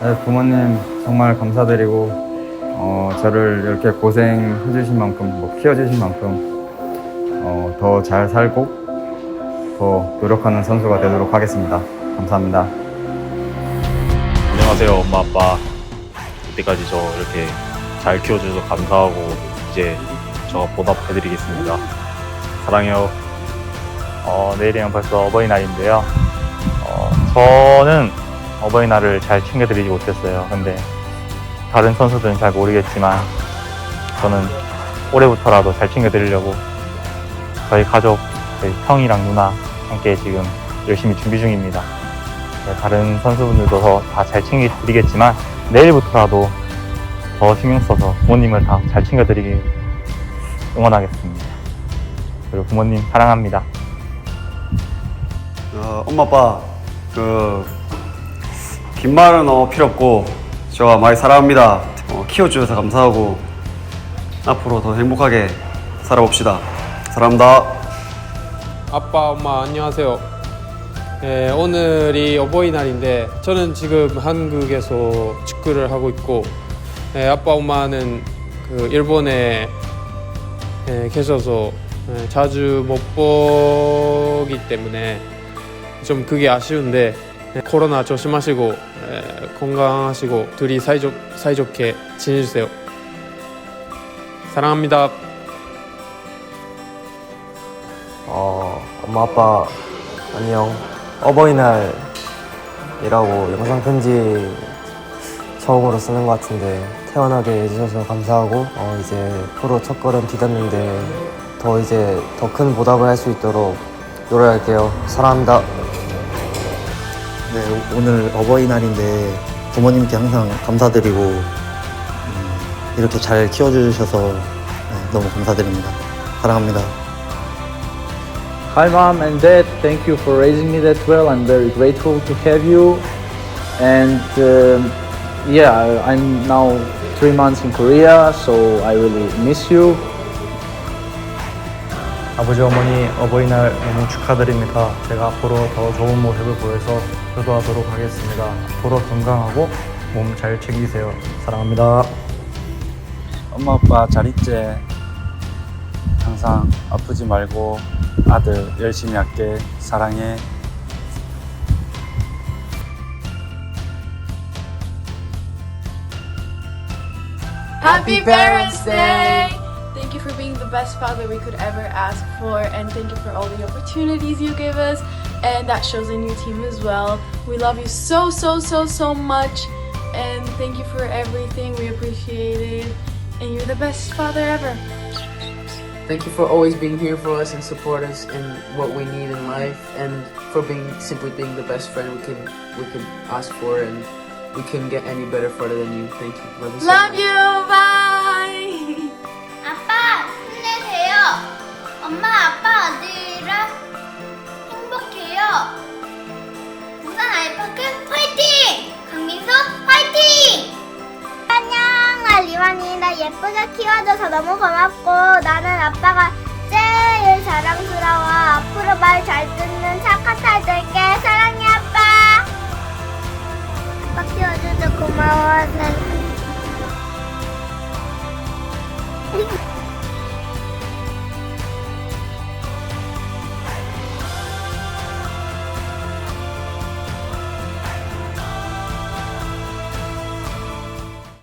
네, 부모님 정말 감사드리고 어, 저를 이렇게 고생해 주신 만큼 뭐 키워 주신 만큼 어, 더 잘 살고 더 노력하는 선수가 되도록 하겠습니다. 감사합니다. 안녕하세요 엄마 아빠 이때까지 저 이렇게 잘 키워주셔서 감사하고 이제 저 보답해드리겠습니다 사랑해요 어, 내일이면 벌써 어버이날인데요. 어, 저는 어버이날을 잘 챙겨드리지 못했어요. 근데 다른 선수들은 잘 모르겠지만 저는 올해부터라도 잘 챙겨드리려고 저희 가족, 저희 형이랑 누나 함께 지금 열심히 준비 중입니다. 네, 다른 선수분들도 다 잘 챙겨드리겠지만 내일부터라도 더 신경 써서 부모님을 다 잘 챙겨드리길 응원하겠습니다. 그리고 부모님 사랑합니다. 어, 엄마 아빠 그 빈말은 어, 필요 없고 저 많이 사랑합니다. 어, 키워주셔서 감사하고 앞으로 더 행복하게 살아봅시다. 사랑합니다. 아빠, 엄마 안녕하세요. 예, 오늘이 어버이날인데 저는 지금 한국에서 축구를 하고 있고 예, 아빠, 엄마는 그 일본에 예, 계셔서 예, 자주 못 보기 때문에 좀 그게 아쉬운데 예, 코로나 조심하시고 예, 건강하시고 둘이 사이좋, 사이좋게 지내주세요. 사랑합니다. 어, 엄마 아빠 안녕. 어버이날 이라고 영상 편지 처음으로 쓰는 것 같은데 태어나게 해주셔서 감사하고 어, 이제 프로 첫 걸음 디뎠는데 더 이제 더 큰 보답을 할 수 있도록 노력할게요. 사랑합니다. 네, 오늘 어버이날인데 부모님께 항상 감사드리고 음, 이렇게 잘 키워주셔서 네, 너무 감사드립니다. 사랑합니다. Hi, mom and dad. Thank you for raising me that well. I'm very grateful to have you. And um, yeah, I'm now three months in Korea, so I really miss you. 아버지 어머니 어버이날 너무 축하드립니다. 제가 앞으로 더 좋은 모습을 보여서 효도하도록 하겠습니다. 앞으로 건강하고 몸 잘 챙기세요. 사랑합니다. 엄마 아빠 잘 있지? 항상 아프지 말고 아들 열심히 할게 사랑해 Happy Parents' Day! Thank you for being the best father we could ever ask for, and thank you for all the opportunities you give us, and that shows in your team as well. We love you so, so, so, so much, and thank you for everything. We appreciate it, and you're the best father ever. Thank you for always being here for us and support us in what we need in life, and for being simply being the best friend we can we can ask for, and we couldn't get any better father than you. Thank you. Love you Love much. you! Bye! 아빠 아들이랑 행복해요. 부산 아이파크 화이팅! 강민수 화이팅! 안녕 리완이 나 예쁘게 키워줘서 너무 고맙고 나는 아빠가 제일 자랑스러워 앞으로 말 잘